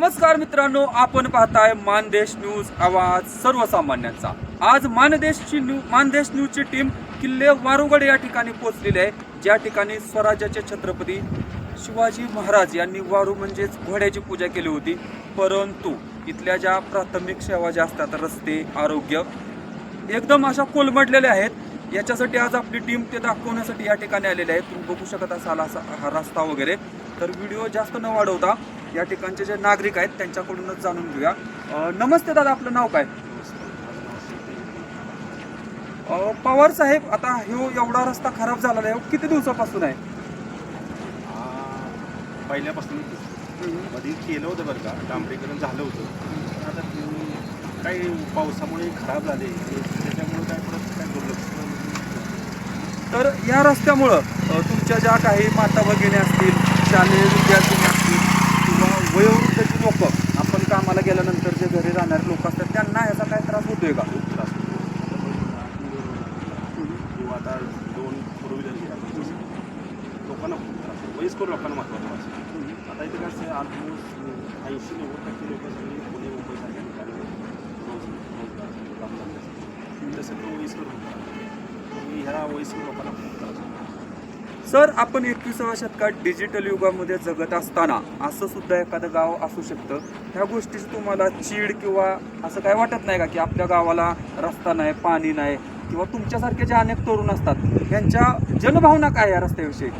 नमस्कार मित्रांनो आपण पाहताय मानदेश न्यूज आवाज सर्वसामान्यांचा. आज मानदेशची न्यू मानदेश न्यूजची टीम किल्ले वारुगड या ठिकाणी पोहोचलेली आहे. ज्या ठिकाणी स्वराज्याचे छत्रपती शिवाजी महाराज यांनी वारू म्हणजेच घोड्याची पूजा केली होती. परंतु इथल्या ज्या प्राथमिक सेवा ज्या असतात रस्ते आरोग्य एकदम अशा कोलमडलेल्या आहेत. याच्यासाठी आज आपली टीम ते दाखवण्यासाठी या ठिकाणी आलेली आहे. तुम्ही बघू शकत असाल असा हा रस्ता वगैरे. तर व्हिडिओ जास्त न वाढवता या ठिकाणचे जे नागरिक आहेत त्यांच्याकडूनच जाणून घेऊया. नमस्ते दादा आपलं नाव काय? पवार साहेब आता ह्यो एवढा रस्ता खराब झालेला आहे किती दिवसापासून आहे? पहिल्यापासून मध्ये केलं होतं बरं का डांबरीकरण झालं होतं. आता काही पावसामुळे खराब झाले त्याच्यामुळे काय परत काय दुर्लक्ष तर या रस्त्यामुळं तुमच्या ज्या काही माता भगिनी असतील शालेय विद्यार्थी असतील वयोवृद्ध जी लोक. आपण कामाला गेल्यानंतर जे घरी राहणारे लोक असतात त्यांना ह्याचा काय त्रास होतोय का? खूप त्रास होतो किंवा आता दोन फोर व्हीलर लोकांना खूप त्रास होतो वयस्कर लोकांना महत्त्वाचं वाटतं आता इथे कसं ऑलमोस्ट ऐंशी नव्वद टक्के लोक सगळी पुणे मुंबईसारख्या ठिकाणी रोज रोजगार तसं तो वयस्कर होता ह्या वयस्कर लोकांना खूप त्रास होतो. सर आपण एकविसाव्या शतकात डिजिटल युगामध्ये जगत असताना असं सुद्धा एखादं गाव असू शकतं. ह्या गोष्टीची तुम्हाला चीड किंवा असं काय वाटत नाही का की आपल्या गावाला रस्ता नाही पाणी नाही किंवा तुमच्यासारखे जे अनेक तरुण असतात यांच्या जनभावना काय या रस्त्याविषयी?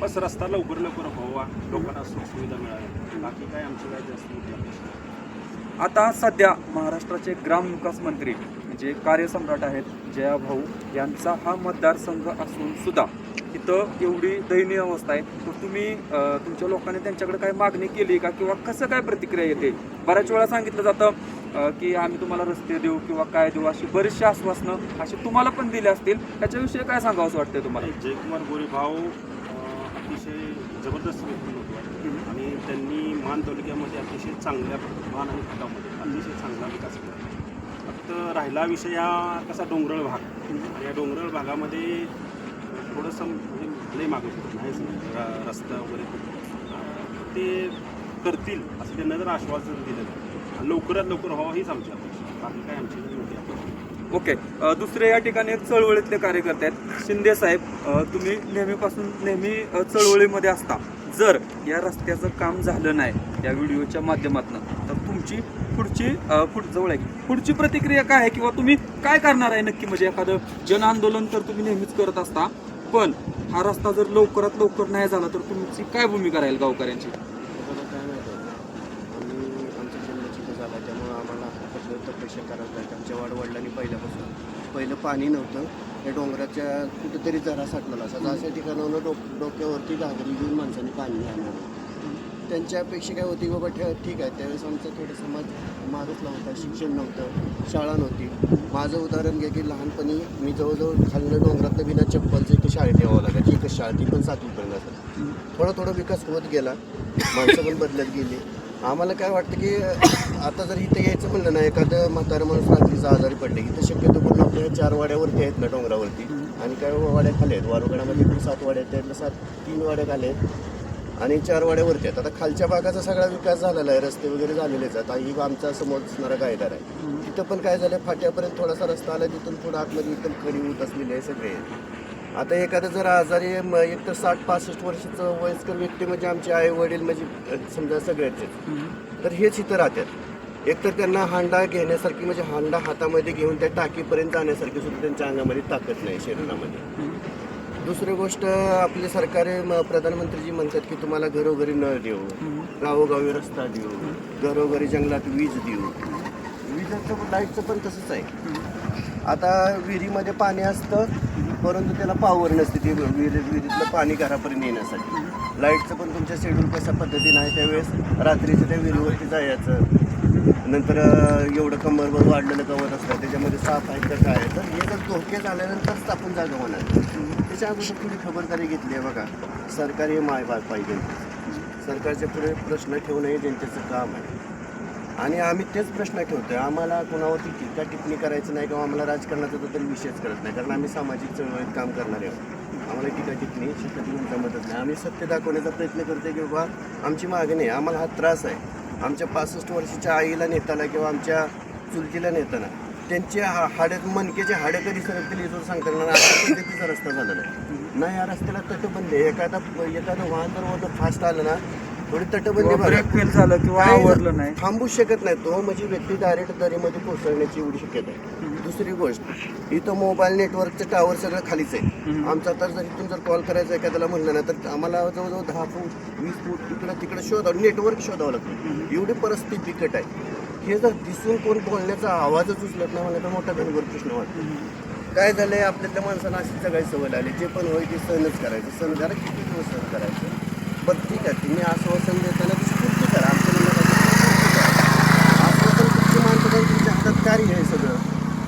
बस रस्ता लवकर लवकर व्हावा लोकांना सुखसुविधा मिळावी. बाकी काय आमची काय जास्त. आता सध्या महाराष्ट्राचे ग्रामविकास मंत्री म्हणजे कार्यसम्राट आहेत जया भाऊ यांचा हा मतदारसंघ असून सुद्धा इथं एवढी दयनीय अवस्था आहे. तर तुम्ही तुमच्या लोकांनी त्यांच्याकडे काय मागणी केली का? किंवा कसं काय प्रतिक्रिया येते? बऱ्याच वेळा सांगितलं जातं की आम्ही तुम्हाला रस्ते देऊ किंवा काय देऊ अशी बरीचशी आश्वासनं अशी तुम्हाला पण दिली असतील. त्याच्याविषयी काय सांगावं असं वाटतंय तुम्हाला? जयकुमार गोरे भाऊ अतिशय जबरदस्त व्यक्तिमत्व आहे आणि त्यांनी मान तालुक्यामध्ये अतिशय चांगल्या मान आणि खटामध्ये अतिशय चांगला विकास केला. फक्त राहिला विषय हा कसा डोंगराळ भाग. आणि या डोंगराळ भागामध्ये थोडंसं म्हणजे लय मागे शकत नाही रस्ता वगैरे ते करतील असं त्यांना जर आश्वासन दिलं लवकरात लवकर व्हावं हीच आमची अपेक्षा बाकी काय आमची मोठी अपेक्षा ओके. दुसरे या ठिकाणी एक चळवळीतले कार्यकर्ते आहेत. शिंदे साहेब तुम्ही नेहमीपासून नेहमी चळवळीमध्ये असता. जर या रस्त्याचं काम झालं नाही या व्हिडिओच्या माध्यमातून तर तुमची पुढची पुढ जवळ आहे. पुढची प्रतिक्रिया काय आहे? किंवा तुम्ही काय करणार आहे नक्की? म्हणजे एखादं जन आंदोलन तर तुम्ही नेहमीच करत असता. पण हा रस्ता जर लवकरात लवकर नाही झाला तर तुमची काय भूमिका राहील गावकऱ्यांची? आम्हाला काय माहिती आम्ही आमचा जन्म तिथं झाला त्यामुळं आम्हाला कसलं तपस्या करावं लागतं आमच्या वाडवडिलांनी पहिल्यापासून पहिलं पाणी नव्हतं. त्या डोंगराच्या कुठेतरी जरा साठलेला असायचा अशा ठिकाणावर डोक डोक्यावरती घागरी घेऊन माणसांनी पाणी आणलं त्यांच्या अपेक्षा काय होती? बाबा ठे ठीक आहे. त्यावेळेस आमचा थोडं समाज मागचला होता शिक्षण नव्हतं शाळा नव्हती. माझं उदाहरण घ्या की लहानपणी मी जवळजवळ खाल्लं डोंगरातलं बिना चप्पलचं इथे शाळेत यावं लागायची. एकच शाळा ती पण सातवीपर्यंत असत थोडा थोडा विकास होत गेला. माणसं पण बदलत गेली. आम्हाला काय वाटतं की आता जर इथं यायचं म्हणलं ना एखादं म्हातारं माणूस रात्रीचा आजारी पडले इथं शक्यतो पूर्ण आपल्या चार वाड्यावरती आहेत ना डोंगरावरती. आणि काय वाड्या खाली आहेत? वारुगडामध्ये सात वाड्या आहेत त्यातल्या सात तीन वाड्या खाली आहेत. आणि चारवाड्यावरती आहेत. आता खालच्या भागाचा सगळा विकास झालेला आहे. रस्ते वगैरे झालेलेच आहेत. आता ही आमचा समोर असणारा गायदार आहे. तिथं पण काय झालं फाट्यापर्यंत थोडासा रस्ता आला तिथून पुढं आतमध्ये एकदम खडी होत असलेली आहे सगळे. आता एखादं जर आजारी एक तर साठ पासष्ट वर्षाचं वयस्कर व्यक्ती म्हणजे आमचे आई वडील म्हणजे समजा सगळ्याचे तर हेच इथं राहतात. एक तर त्यांना हांडा घेण्यासारखी म्हणजे हांडा हातामध्ये घेऊन त्या टाकीपर्यंत जाण्यासारखी सुद्धा त्यांच्या अंगामध्ये ताकद नाही शरीरामध्ये. दुसरी गोष्ट आपले सरकारी म- प्रधानमंत्रीजी म्हणतात की तुम्हाला घरोघरी नळ देऊ गावोगावी रस्ता देऊ घरोघरी जंगलात वीज देऊ. विजेचं लाईटचं पण तसंच आहे. आता विहिरीमध्ये पाणी असतं परंतु त्याला पावर नसते ते विहिरी विहिरीतलं पाणी घरापर्यंत येण्यासाठी. लाईटचं पण तुमच्या शेड्यूल कशा पद्धतीनं आहे त्यावेळेस रात्रीचं त्या विहिरीवरती जायचं. नंतर एवढं कंबरभर वाढलेलं गवत असतं त्याच्यामध्ये साप आहेत तर काय तर हे जर धोके झाल्यानंतरच आपण जागा होणार. त्याच्या अगोदर थोडी खबरदारी घेतली आहे बघा. सरकारी माय बाग पाहिजे. सरकारचे पुढे प्रश्न ठेवणं हे जनतेचं काम आहे. आणि आम्ही तेच प्रश्न ठेवतो आहे आम्हाला कोणावरती टीका टिप्पणी करायचं नाही किंवा आम्हाला राजकारणाचा तर तरी विषयच करत नाही. कारण आम्ही सामाजिक चळवळीत काम करणारे आहोत आम्हाला टीका टिप्पणी शक्यतो मदत नाही. आम्ही सत्य दाखवण्याचा प्रयत्न करतोय की बाबा आमची मागणी आहे. आम्हाला हा त्रास आहे. आमच्या पासष्ट वर्षाच्या आईला नेताना किंवा आमच्या चुलतीला नेताना त्यांचे हा हाडं मणक्याचे हाडं कधी सरकतील याचं सांगता येणार नाही. पद्धतीचा रस्ता झालेला आहे ना या रस्त्याला तटबंदी एखादा एखादं वाहन जर वरनं फास्ट आलं ना थोडी तटबंदी बघा. ब्रेक फेल झालं किंवा आवडलं नाही. थांबू शकत नाही. तो म्हणजे व्यक्ती डायरेक्ट दरीमध्ये कोसळण्याची एवढी शक्यता आहे. दुसरी गोष्ट इथं मोबाईल नेटवर्कचं टावर सगळं खालीच आहे. आमचा तर जर इथून जर कॉल करायचा एखाद्याला म्हणलं ना तर आम्हाला जवळजवळ दहा फूट वीस फूट तिकडं तिकडं शोधावं नेटवर्क शोधावं लागतं. एवढी परिस्थिती बिकट आहे. हे जर दिसून कोण बोलण्याचा आवाजच उचलत नाही मला तर मोठा गणभर प्रश्न वाटतो. काय झालंय आपल्यातल्या माणसाला अशी सगळी सवय लागली. जे पण होईल ते सहनच करायचं. सहन करा किती दिवस सहन करायचं? बरं ठीक आहे तुम्ही आश्वासन देताना तशी पूर्ती करा. आमच्या आश्वासन तुमची माणसं तुमच्या हातात कार्य आहे सगळं.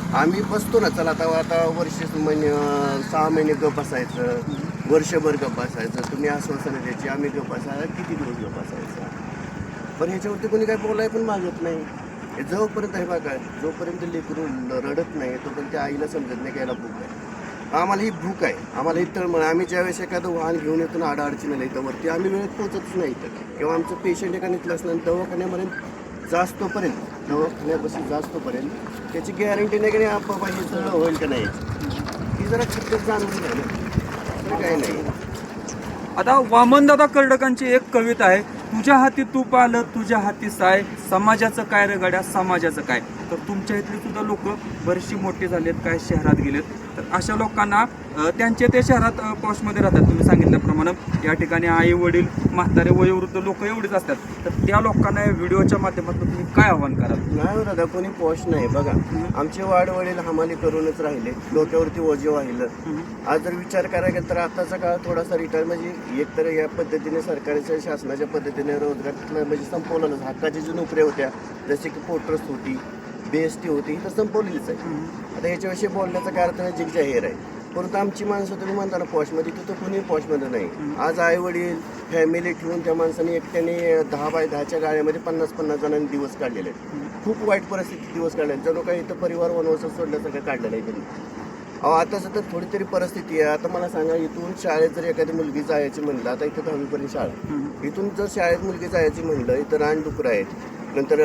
आम्ही बसतो ना चला आता आता वर्ष महिने सहा महिने गप असायचं वर्षभर गप असायचं तुम्ही आश्वासनं द्यायची आम्ही गप असायला किती दिवस गप बसायचं? पण ह्याच्यावरती कोणी काय बोलाय पण मागत नाही. हे जोपर्यंत हे बघा जोपर्यंत लेकरू रडत नाही तोपर्यंत त्या आईला समजत नाही की याला भूक आहे. आम्हाला ही भूक आहे. आम्हाला ही तळमळ. आम्ही ज्यावेळेस एखादं वाहन घेऊन येतो ना अडचणीला इथं वरती आम्ही वेळेत पोहोचतच नाही इथं. किंवा आमचं पेशंट एका निघलं असल्यानं दवाखान्यापर्यंत जास्तोपर्यंत दवाखान्यापासून जास्तोपर्यंत त्याची गॅरंटी नाही की नाही बाबा हे सगळं होईल का नाही. ती जरा खरंच जाणून नाही ना. काही नाही. आता वामनदादा कर्डकांची एक कविता आहे. तुझ्या हाती तूप आलं तुझ्या हाती साय. समाजाचं काय रे गड्या? समाजाचं काय? तर तुमच्या इथली सुद्धा लोक बरीचशी मोठी झालेत काय शहरात गेलेत. तर अशा लोकांना अ, त्यांचे ते शहरात पॉशमध्ये राहतात तुम्ही सांगितल्याप्रमाणे. या ठिकाणी आई वडील म्हातारे वयोवृद्ध लोक एवढीच असतात. तर त्या लोकांना या व्हिडिओच्या माध्यमातून तुम्ही काय आव्हान कराल? नाही हो दादा कोणी पॉश नाही. बघा आमचे वाढ वडील हमाली करूनच राहिले. डोक्यावरती ओझे वाहिलं. आज जर विचार करायला तर आताचा काळ थोडासा रिटायर म्हणजे एक तर या पद्धतीने सरकारच्या शासनाच्या पद्धतीने रोजगार म्हणजे संपवलेलं हक्काच्या ज्या नोकऱ्या होत्या जसे की पोर्ट्रस होती बेएसटी होती ही तर संपवलेलीच आहे. आता याच्याविषयी बोलण्याचा काय अर्थ जिग जाहीर आहे. परंतु आमची माणसं तुम्ही म्हणता ना पॉशमध्ये तिथं कोणी पॉशमध्ये नाही. आज आई वडील फॅमिली ठेवून त्या माणसाने एकट्याने दहा बाय दहाच्या गाड्यामध्ये पन्नास पन्नास जणांनी दिवस काढलेले आहेत. खूप वाईट परिस्थिती दिवस काढले आहेत. जणू काही इथं परिवार वनवासात सोडल्यासारखं काढलेलं आहे त्यांनी. अहो आता सध्या थोडी तरी परिस्थिती आहे. आता मला सांगा इथून शाळेत जर एखादी मुलगी जायची म्हणलं आता इथं दहावीपर्यंत शाळा इथून जर शाळेत मुलगी जायची म्हणलं इथं रानडुकरं आहेत नंतर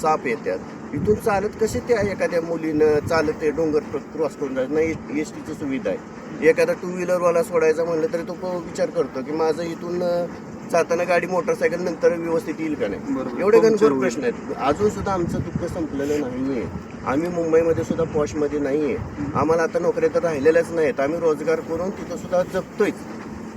साप येतात. इथून चालत कसे त्या एखाद्या मुलीनं चालत ते डोंगर क्रॉस करून जायचं? नाही एस टीची सुविधा आहे. एखादा टू व्हीलरवाला सोडायचा म्हणलं तरी तो विचार करतो की माझं इथून जाताना गाडी मोटरसायकल नंतर व्यवस्थित येईल का नाही. एवढे गणभर. प्रश्न आहेत. अजून सुद्धा आमचं दुःख संपलेलं नाहीये. आम्ही मुंबईमध्ये सुद्धा पॉशमध्ये नाहीये. आम्हाला आता नोकऱ्या तर राहिलेल्याच नाहीत. आम्ही रोजगार करून तिथं सुद्धा जगतोय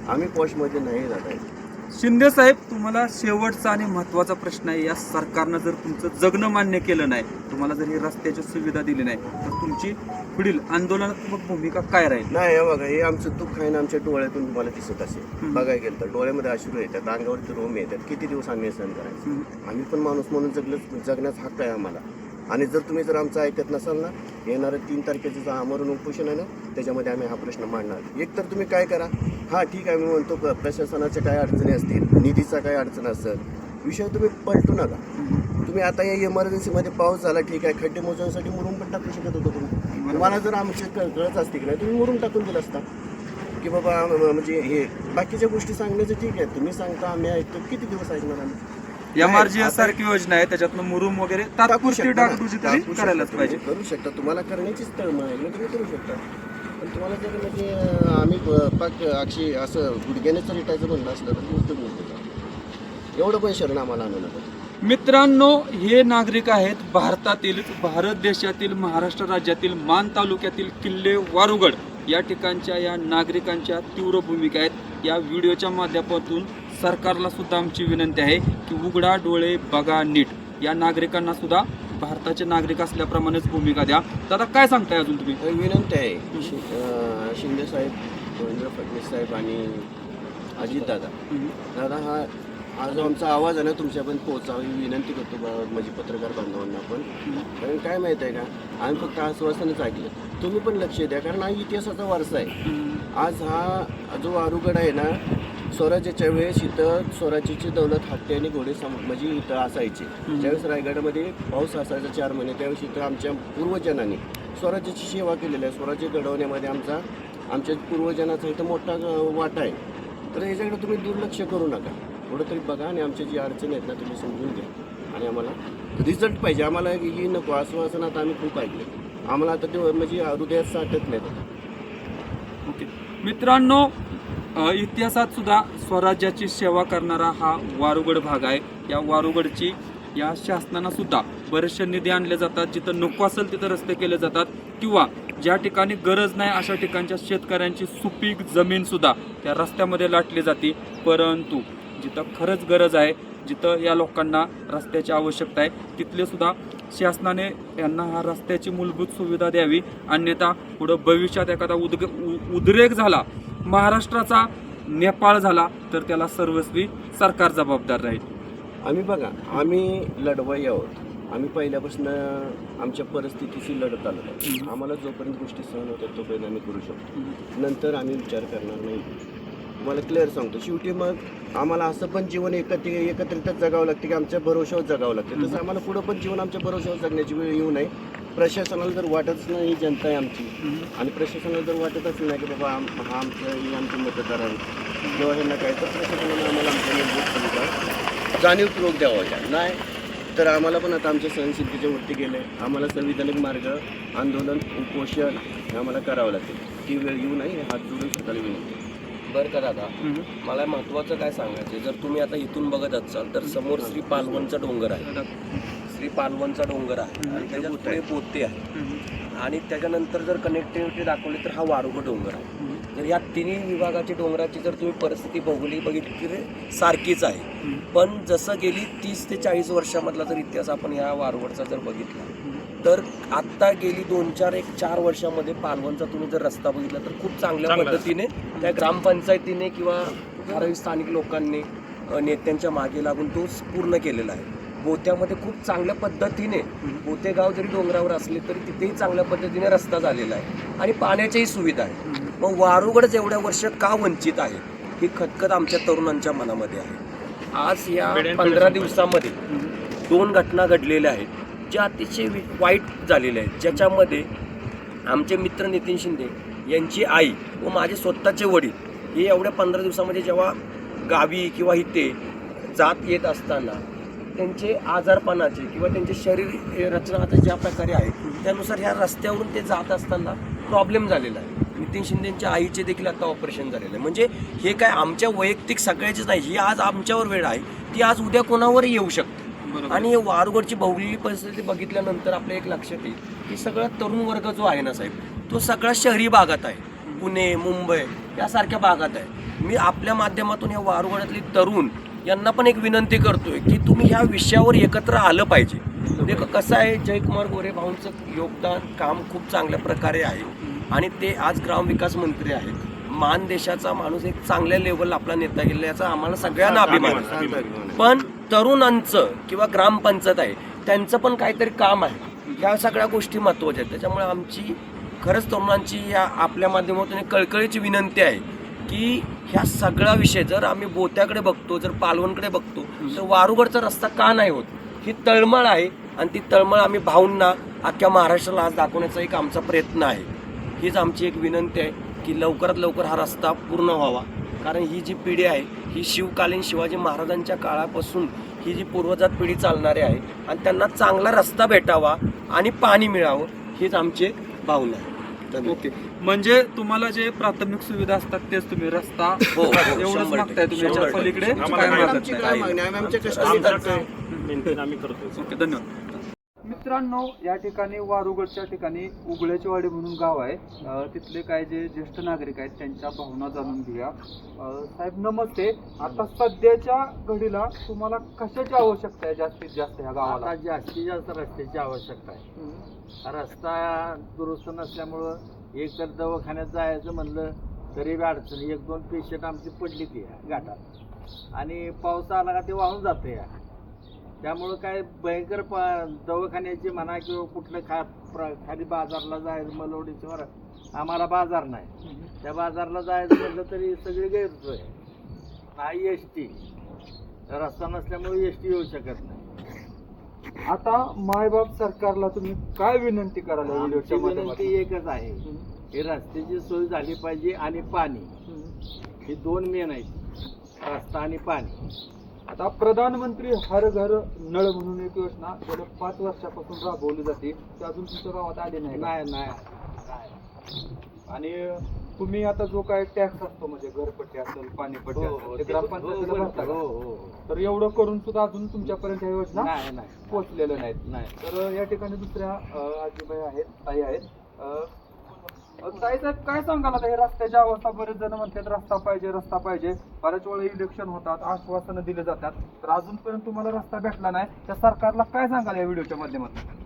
आम्ही पॉशमध्ये नाही जात आहे. शिंदे साहेब तुम्हाला शेवटचा आणि महत्त्वाचा प्रश्न आहे. या सरकारनं जर तुमचं जगणं मान्य केलं नाही तुम्हाला जर ही रस्त्याची सुविधा दिली नाही तर तुमची पुढील आंदोलनात्मक भूमिका काय राहील? नाही हे बघा हे आमचं दुःख आहे ना आमच्या डोळ्यातून तुम्हाला दिसत असेल. बघायला गेलं तर डोळ्यामध्ये अश्रू येतात अंगावरती रोम येतात. किती दिवस आम्ही सहन करायचं? आम्ही पण माणूस म्हणून जगलं जगण्याचा हक्क आहे आम्हाला. आणि जर तुम्ही जर आमचं ऐकत नसाल ना येणारं तीन तारखेचं जो आमरण उपोषण आहे ना त्याच्यामध्ये आम्ही हा प्रश्न मांडणार. एक तर तुम्ही काय करा हां ठीक आहे मी म्हणतो प्रशासनाच्या काय अडचणी असतील निधीचा काय अडचण असेल विषय तुम्ही पलटू नका. तुम्ही आता या इमर्जन्सीमध्ये पाऊस झाला ठीक आहे खड्डे मोजण्यासाठी मुरुम पण टाकू शकत होतो तुम्ही. मला जर आमची कळ- कळत असते की नाही तुम्ही मुरुम टाकून दिला असता. की बाबा म्हणजे हे बाकीच्या गोष्टी सांगण्याचं ठीक आहे. तुम्ही सांगता आम्ही ऐकतो किती दिवस ऐकणार आम्ही? एम आर जी आता- सारखी योजना आहे त्याच्यातनं मुरुम वगैरे तात्पुरती. डागडुजी तरी टाकू शकता करायलाच तुम्ही, पाहिजे. करू शकता. तुम्हाला करण्याचीच तळमळ आहे तुम्ही करू शकता. पण तुम्हाला जर म्हणजे अं, आम्ही ब- पाक अक्षी असं गुडघ्याने रिटायचं म्हणलं असलं तर उपयोग नव्हतं एवढं पण शरण आम्हाला आणू नका. मित्रांनो हे नागरिक आहेत भारतातील भारत देशातील महाराष्ट्र राज्यातील मान तालुक्यातील किल्ले वारुगड. या ठिकाणच्या या नागरिकांच्या तीव्र भूमिका आहेत. या व्हिडिओच्या माध्यमातून सरकारला सुद्धा आमची विनंती आहे की उघडा डोळे बघा नीट. या नागरिकांना सुद्धा भारताचे नागरिक असल्याप्रमाणेच भूमिका द्या. दादा काय सांगताय अजून तुम्ही? विनंती आहे. शिंदे साहेब देवेंद्र फडणवीस साहेब आणि अजितदादा दादा. हा हा जो आमचा आवाज आहे ना तुमच्यापर्यंत पोहोचावा ही विनंती करतो म्हणजे पत्रकार बांधवांना पण कारण काय माहिती आहे का? आम्ही फक्त आश्वासनच ऐकलं. तुम्ही पण लक्ष द्या कारण हा इतिहासाचा वारसा आहे. आज हा जो आरुगड आहे ना स्वराज्याच्या वेळेस इथं स्वराज्याची दौलत हत्ती आणि घोडे सम म्हणजे इथं असायचे. ज्यावेळेस रायगडामध्ये पाऊस असायचा चार महिने त्यावेळेस इथं आमच्या पूर्वजांनी स्वराज्याची सेवा केलेली आहे. स्वराज्य घडवण्यामध्ये आमचा आमच्या पूर्वजांचा इथं मोठा वाटा आहे. तर याच्याकडे तुम्ही दुर्लक्ष करू नका. थोडं तरी बघा आणि आमच्या जी अडचणी आहेत ना तुम्ही समजून घ्या. आणि आम्हाला रिझल्ट पाहिजे. आम्हाला ही नको. आश्वासन आता आम्ही खूप ऐकले. आम्हाला आता ते म्हणजे हृदयात साठत नाही ओके. मित्रांनो इतिहासात सुद्धा स्वराज्याची सेवा करणारा हा वारुगड भाग आहे. या वारुगडची या शासनानं सुद्धा बरेचसे निधी आणले जातात. जिथं नको असेल तिथं रस्ते केले जातात. किंवा ज्या ठिकाणी गरज नाही अशा ठिकाणच्या शेतकऱ्यांची सुपीक जमीन सुद्धा त्या रस्त्यामध्ये लाटली जाते. परंतु जिथं खरंच गरज आहे जिथं या लोकांना रस्त्याची आवश्यकता आहे तिथले सुद्धा शासनाने यांना हा रस्त्याची मूलभूत सुविधा द्यावी. अन्यथा पुढं भविष्यात एखादा उद्ग उ- उद्रेक झाला महाराष्ट्राचा नेपाळ झाला तर त्याला सर्वस्वी सरकार जबाबदार राहील. आम्ही बघा आम्ही लढवाई आहोत. आम्ही पहिल्यापासून आमच्या परिस्थितीशी लढत आलो. आम्हाला जोपर्यंत गोष्टी सहन होतात तोपर्यंत आम्ही करू शकतो. नंतर आम्ही विचार करणार नाही. तुम्हाला क्लिअर सांगतो शेवटी मग आम्हाला असं पण जीवन एकत्र एकत्रितच जगावं लागतं की आमच्या भरोशावर जगावं लागतं. तसं आम्हाला पुढं पण जीवन आमच्या भरोशावर जगण्याची वेळ येऊ नये. प्रशासनाला जर वाटतच नाही ही जनता आहे आमची आणि प्रशासनाला जर वाटतच नाही की बाबा आम हा आमचं ही आमचे मतदार आहे किंवा ह्यांना काय तर प्रशासनाने आम्हाला आमच्या सुविधा जाणीवपूर्वक द्यावा या? नाही. तर आम्हाला पण आता आमच्या सहनशीलतेच्या वरती गेले. आम्हाला संविधानिक मार्ग आंदोलन उपोषण हे आम्हाला करावं लागेल. ती वेळ येऊ नये हे हात जोडून स्वतःला विनंती. बरं का दादा मला महत्वाचं काय सांगायचं जर तुम्ही आता इथून बघत असाल तर समोर श्री पालवनचा डोंगर आहे. श्री पालवनचा डोंगर आहे. आणि त्याच्यात पुढे पोते आहे आणि त्याच्यानंतर जर कनेक्टिव्हिटी दाखवली तर हा वारुग डोंगर आहे. तर या तिन्ही विभागाची डोंगराची जर तुम्ही परिस्थिती भौगोलिक बघितली तर सारखीच आहे. पण जसं गेली तीस ते चाळीस वर्षामधला जर इतिहास आपण ह्या वारवडचा जर बघितला तर आत्ता गेली दोन चार एक चार वर्षामध्ये पालवणचा तुम्ही जर रस्ता बघितला तर खूप चांगल्या चांगला पद्धतीने त्या ग्रामपंचायतीने किंवा ठराविक स्थानिक लोकांनी नेत्यांच्या मागे लागून तो पूर्ण केलेला आहे. बोत्यामध्ये खूप चांगल्या पद्धतीने बोते गाव जरी डोंगरावर असले तरी तिथेही चांगल्या पद्धतीने रस्ता झालेला आहे. आणि पाण्याच्याही सुविधा आहे. मग वारुगडच एवढ्या वर्ष का वंचित आहे ही खतखत आमच्या तरुणांच्या मनामध्ये आहे. आज या पंधरा दिवसामध्ये दोन घटना घडलेल्या आहेत ज्या अतिशय वाईट झालेल्या आहेत. ज्याच्यामध्ये आमचे मित्र नितीन शिंदे यांची आई व माझे स्वतःचे वडील हे एवढ्या पंधरा दिवसामध्ये जेव्हा गावी किंवा इथे जात येत असताना त्यांचे आजारपणाचे किंवा त्यांचे शरीर रचना आता ज्या प्रकारे आहे त्यानुसार ह्या रस्त्यावरून ते जात असताना प्रॉब्लेम झालेला आहे. नितीन शिंदेच्या आईचे देखील आता ऑपरेशन झालेलं आहे. म्हणजे हे काय आमच्या वैयक्तिक सगळ्याचीच नाही ही आज आमच्यावर वेळ आहे. ती आज उद्या कोणावरही येऊ शकते. आणि वारुगडची भौगोलिक परिस्थिती बघितल्यानंतर आपल्या एक लक्षात येईल की सगळा तरुण वर्ग जो आहे ना साहेब तो सगळा शहरी भागात आहे. पुणे मुंबई यासारख्या भागात आहे. मी आपल्या माध्यमातून या वारुगडातली तरुण यांना पण एक विनंती करतोय की तुम्ही ह्या विषयावर एकत्र आलं पाहिजे. देखो कसं आहे जयकुमार गोरे भाऊंचं योगदान काम खूप चांगल्या प्रकारे आहे आणि ते आज ग्रामविकास मंत्री आहेत. मान देशाचा माणूस एक चांगल्या लेवलला आपला नेता गेला याचा आम्हाला सगळ्यांना अभिमान. पण तरुणांचं किंवा ग्रामपंचायत आहे त्यांचं पण काहीतरी काम आहे. ह्या सगळ्या गोष्टी महत्त्वाच्या आहेत. त्याच्यामुळे आमची खरंच तरुणांची या आपल्या माध्यमातून एक कळकळीची विनंती आहे की ह्या सगळा विषय जर आम्ही बोत्याकडे बघतो जर पालवणकडे बघतो तर वारुगडचा रस्ता का नाही होत? ही तळमळ आहे आणि ती तळमळ आम्ही भाऊंना अख्ख्या महाराष्ट्राला आज दाखवण्याचा एक आमचा प्रयत्न आहे. हीच आमची एक विनंती आहे की लवकरात लवकर हा रस्ता पूर्ण व्हावा. कारण ही जी पिढी आहे ही शिवकालीन शिवाजी महाराजांच्या काळापासून ही जी पूर्वजात पिढी चालणारी आहे आणि त्यांना चांगला रस्ता भेटावा आणि पाणी मिळावं हीच आमची एक भावना आहे. ओके. म्हणजे तुम्हाला जे प्राथमिक सुविधा असतात तेच तुम्ही रस्ता हो, हो, एवढंच शंभर मागताय तुम्ही टक्के, याच्या शंभर पलीकडे टक्के. काय आम्हाला मागत आमची नाही. काय मागणी आहे? आम्ही करतोय. करतोय. ओके धन्यवाद. मित्रांनो या ठिकाणी वारुगडच्या ठिकाणी उगळ्याची वाडी म्हणून गाव आहे. अ, तिथले काय जे ज्येष्ठ नागरिक आहेत त्यांच्या भावना जाणून घेऊया. अ, साहेब नमस्ते. आता सध्याच्या घडीला तुम्हाला कशाची आवश्यकता आहे जास्तीत जास्त ह्या गावाला? आता जास्तीत जास्त रस्त्याची आवश्यकता आहे. रस्ता दुरुस्त नसल्यामुळं एक तर दवाखान्यात जायचं म्हणलं तरी बी अडचण. एक दोन पेशंट आमची पडली ती घाटात. आणि पाऊस आला का ते वाहून जातं या त्यामुळं काय भयंकर प दवाखान्याची म्हणा किंवा कुठलं खा प्र खाली बाजारला जायचं मलवडीच्यावर आम्हाला बाजार नाही. त्या बाजारला जायचं म्हटलं तरी सगळी गैरसोय. आहे. नाही एस टी. रस्ता नसल्यामुळे एस टी येऊ शकत नाही. आता मायबाप सरकारला तुम्ही काय विनंती आमची व्हिडिओच्या विनंती माध्यमातून? एकच आहे. ही रस्त्याची सोय झाली पाहिजे आणि पाणी. ही दोन मेन आहेत. रस्ता आणि पाणी. आता प्रधानमंत्री हर घर नळ म्हणून एक योजना गेल्या पाच वर्षापासून राबवली जाते ती अजून तुमच्या गावात आली नाही का? नाही नाही आणि तुम्ही आता जो काय टॅक्स असतो म्हणजे घरपट्टी असेल पाणीपट्टी हो, असेल हो, ते ते- ग्रामपंचायतीला हो, भरता का? हो, हो. तर एवढं करून सुद्धा अजून तुमच्यापर्यंत ह्या योजना नाही नाही पोहोचलेल्या नाहीत नाही तर या ठिकाणी दुसऱ्या अं, आजीबाई आहेत ताई आहेत अं, साहेब काय सांगाल आता? हे रस्त्याच्या अवस्था बरेच जण म्हणतात रस्ता पाहिजे रस्ता पाहिजे. बऱ्याच वेळा इलेक्शन होतात आश्वासनं दिले जातात. तर अजूनपर्यंत तुम्हाला रस्ता भेटला नाही. त्या सरकारला काय सांगाल या व्हिडिओच्या माध्यमातून?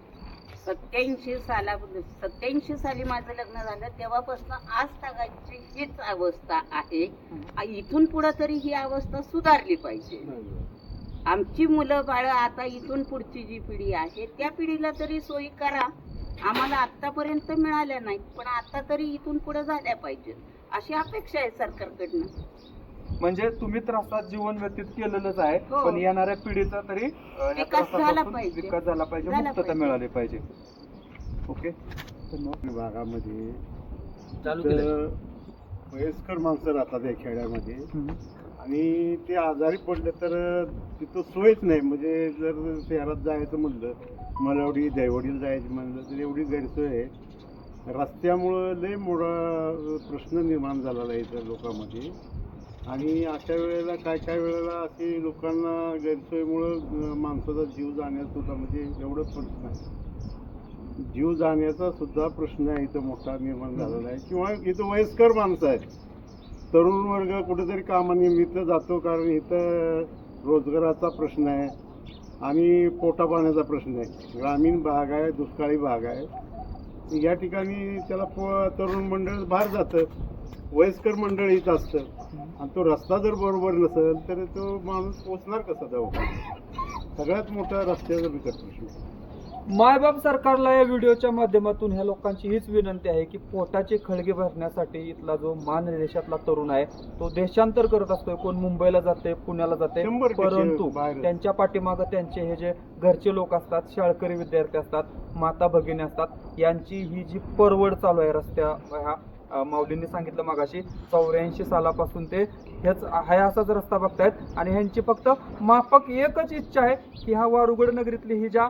सत्याऐंशी साला सत्याऐंशी साली माझं लग्न झालं तेव्हापासून आज तागाची हीच अवस्था आहे. इथून पुढं तरी ही अवस्था सुधारली पाहिजे. आमची मुलं बाळ आता इथून पुढची जी पिढी आहे त्या पिढीला तरी सोयी करा. आम्हाला आतापर्यंत मिळाल्या नाहीत पण आता तरी इथून पुढे झाल्या पाहिजेत अशी अपेक्षा आहे सरकारकडनं म्हणजे तुम्ही त्रासात जीवन व्यतीत केलेलंच आहे हो. पण येणाऱ्या पिढीचा तरी अं, या विकास झाला त्रासापासून पाहिजे. विकास झाला पाहिजे झाला मुक्तता पाहिजे. मिळाली पाहिजे ओके धन्यवाद भागामध्ये चालू केलं तर वयस्कर माणसं राहतात या खेड्यामध्ये. आणि ते आजारी पडले तर तिथं सोयच नाही म्हणजे जर शहरात जायचं म्हणलं मलवडी दैवडीला जायचं म्हणलं तर एवढी गैरसोय आहे. रस्त्यामुळं लय मोठा प्रश्न निर्माण झालेला आहे इथं लोकांमध्ये. आणि अशा वेळेला काय काय वेळेला अशी लोकांना गैरसोयीमुळं माणसाचा जीव जाण्यासुद्धा म्हणजे एवढं प्रश्न आहे. जीव जाण्याचा सुद्धा प्रश्न आहे इथं मोठा निर्माण झालेला आहे. किंवा इथं वयस्कर माणसं आहेत. तरुण वर्ग कुठेतरी कामानिमित्त जातो कारण इथं रोजगाराचा प्रश्न आहे. आणि पोटा पाण्याचा प्रश्न आहे. ग्रामीण भाग आहे दुष्काळी भाग आहे. या ठिकाणी त्याला पो तरुण मंडळ बाहेर जातं. वयस्कर मंडळ इथं असतं. आणि तो रस्ता जर बरोबर नसेल तर तो माणूस पोचणार कसा दवाखान्यात? सगळ्यात मोठा रस्त्याचा बिकट प्रश्न. आहे. मायबाप सरकारला या व्हिडिओच्या माध्यमातून ह्या लोकांची हीच विनंती आहे की पोटाचे खळगे भरण्यासाठी इथला जो मान देशातला तरुण आहे तो देशांतर करत असतोय कोण मुंबईला जाते पुण्याला जाते परंतु. त्यांच्या पाठीमागं त्यांचे हे जे घरचे लोक असतात शाळकरी विद्यार्थी असतात माता भगिनी असतात यांची ही जी परवड चालू आहे रस्त्या ह्या माऊलींनी सांगितलं मागाशी चौऱ्याऐंशी सालापासून ते हेच हाय असाच रस्ता बघतायत. आणि ह्यांची फक्त माफक एकच इच्छा आहे की हा वारुगड नगरीतली ही ज्या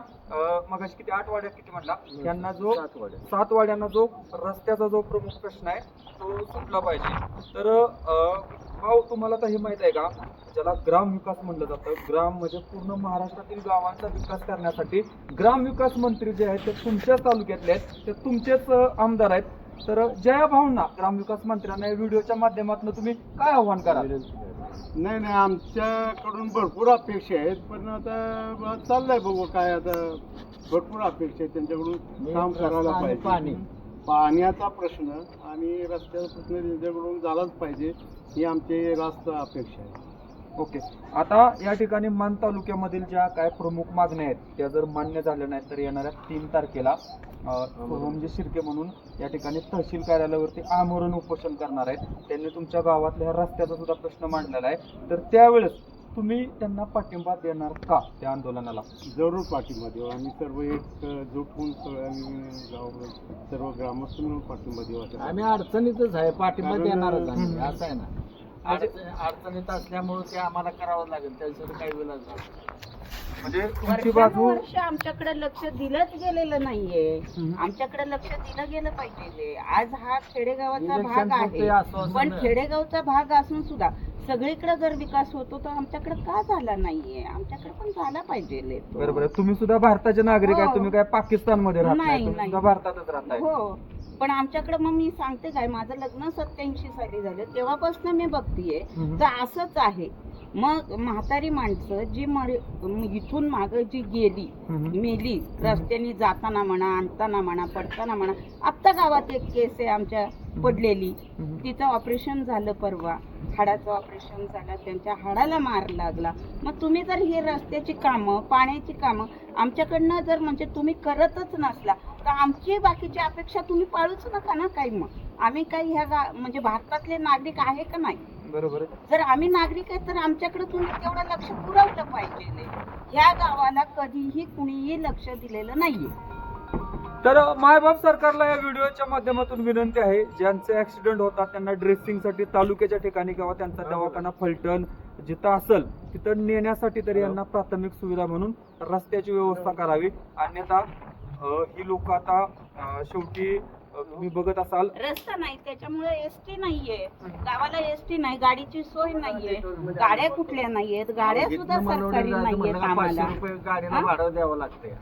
मगाशी किती आठ वाड्या किती म्हटला? यांना जो सात वाड्या. सात वाड्यांना जो रस्त्याचा जो प्रमुख प्रश्न आहे तो सुटला पाहिजे. तर भाऊ तुम्हाला तर हे माहीत आहे का? ज्याला ग्राम विकास म्हणलं जातं ग्राम म्हणजे पूर्ण महाराष्ट्रातील गावांचा विकास करण्यासाठी ग्राम विकास मंत्री जे आहेत ते तुमच्याच तालुक्यातले आहेत ते तुमचेच आमदार आहेत. तर जया भाऊंना ग्रामविकास मंत्र्यांना या व्हिडिओच्या माध्यमातून तुम्ही काय आव्हान कराल? नाही नाही आमच्याकडून भरपूर अपेक्षा आहेत पण आता चाललंय बघू काय आता. भरपूर अपेक्षा आहेत त्यांच्याकडून काम करायला पाहिजे. पाणी. पाण्याचा प्रश्न आणि रस्त्याचा प्रश्न त्यांच्याकडून झालाच पाहिजे ही आमची रास्त अपेक्षा आहे. ओके. आता या ठिकाणी मान तालुक्यामधील ज्या काय प्रमुख मागण्या आहेत त्या जर मान्य झाल्या नाहीत तर येणाऱ्या तीन तारखेला सोहमजी शिर्के म्हणून या ठिकाणी तहसील कार्यालयावरती आमरण उपोषण करणार आहेत. त्यांनी तुमच्या गावातल्या रस्त्याचा सुद्धा प्रश्न मांडलेला आहे. तर त्यावेळेस तुम्ही त्यांना पाठिंबा देणार का त्या आंदोलनाला? जरूर पाठिंबा देऊ. आम्ही सर्व एक अ, जुट होऊन सगळ्यांनी गाव सर्व ग्रामस्थ मिळून पाठिंबा देऊ. आम्ही अडचणीतच आहे. पाठिंबा देणारच आम्ही. हम्म. असं आहे ना. अडचणीत असल्यामुळे ते आम्हाला करावं लागेल. त्यासाठी काही विलाज नाही. म्हणजे तुमची बाजू वर्षानुवर्ष आमच्याकडे लक्ष दिलंच गेलेलं नाहीये. आमच्याकडे लक्ष दिलं गेलं पाहिजे. आज हा खेडेगावाचा Election भाग पुरते आहे. आश्वासन पण. खेडेगावचा भाग असून सुद्धा सगळीकडे जर विकास होतो तर आमच्याकडे का झाला नाहीये? आमच्याकडे पण झाला पाहिजे तो. बरोबर आहे. तुम्ही सुद्धा भारताचे नागरिक आहे. हो. तुम्ही काय पाकिस्तानमध्ये राहत नाही. नाही, तुम्ही नाही. सुद्धा भारतातच राहताय. हो. पण आमच्याकडे मग मी सांगते काय माझं लग्न सत्याऐंशी साली झालं तेव्हापासून मी बघतीये. तर असंच आहे मग म्हातारी माणसं जी मर इथून माग जी गेली. मेली रस्त्याने जाताना म्हणा आणताना म्हणा पडताना म्हणा आत्ता गावात एक केस आहे आमच्या पडलेली. तिचं ऑपरेशन झालं परवा. हाडाचं ऑपरेशन झालं त्यांच्या हाडाला मार लागला. मग तुम्ही जर हे रस्त्याची कामं पाण्याची कामं आमच्याकडनं जर म्हणजे तुम्ही करतच नसला तर आमची बाकीची अपेक्षा तुम्ही पाळूच नका ना काही मग. आम्ही काही ह्या म्हणजे भारतातले नागरिक आहे का नाही? बरोबर जर आम्ही नागरिक आहे तर आमच्याकडे तुम्ही तेवढं लक्ष पुरवलं पाहिजे. ह्या गावाला कधीही कुणीही लक्ष दिलेलं नाहीये. तर मायबाप सरकारला या व्हिडिओच्या माध्यमातून विनंती आहे ज्यांचे ऍक्सिडेंट होतात त्यांना ड्रेसिंगसाठी तालुक्याच्या ठिकाणी किंवा त्यांचा दवाखाना फलटण जिथं असेल तिथं नेण्यासाठी तरी यांना प्राथमिक सुविधा म्हणून रस्त्याची व्यवस्था करावी. अन्यथा ही लोक आता शेवटी तुम्ही बघत असाल. रस्ता नाही त्याच्यामुळे एसटी नाहीये. गावाला एसटी नाही गाडीची सोय नाहीये. गाड्या कुठल्या नाहीयेत? गाड्या सुद्धा सरकारी नाहीयेत आम्हाला? भाडं द्यावं लागते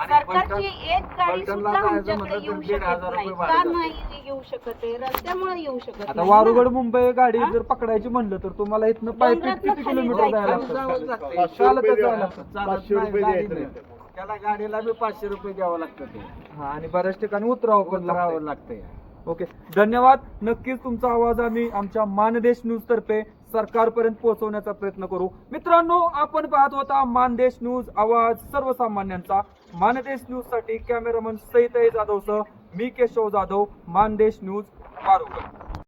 सरकारची एक गाडी सुद्धा आमच्याकडे येऊ शकत नाही रुपये का नाही येऊ शकत आहे रस्त्यामुळे येऊ शकत आता वारुगड. मुंबई गाडी? जर पकडायची म्हणलं तर तुम्हाला इथनं पायपीट किती किलोमीटर जायला. लागतं. लागतं. चालत नाही, गाडी नाही. त्याला गाडीला बी पाचशे रुपये द्यावं लागतं ते हा आणि बऱ्याच ठिकाणी उतरावं पण लागतंय. राहावं लागतंय ओके धन्यवाद नक्कीच तुमचा आवाज आम्ही आमच्या मानदेश न्यूज तर्फे सरकारपर्यंत पोहोचवण्याचा प्रयत्न करू. मित्रांनो आपण पाहत होता मानदेश न्यूज आवाज सर्वसामान्यांचा. मानदेश न्यूजसाठी कॅमेरामन सहित जाधवसह मी केशव जाधव मानदेश न्यूज वारुगड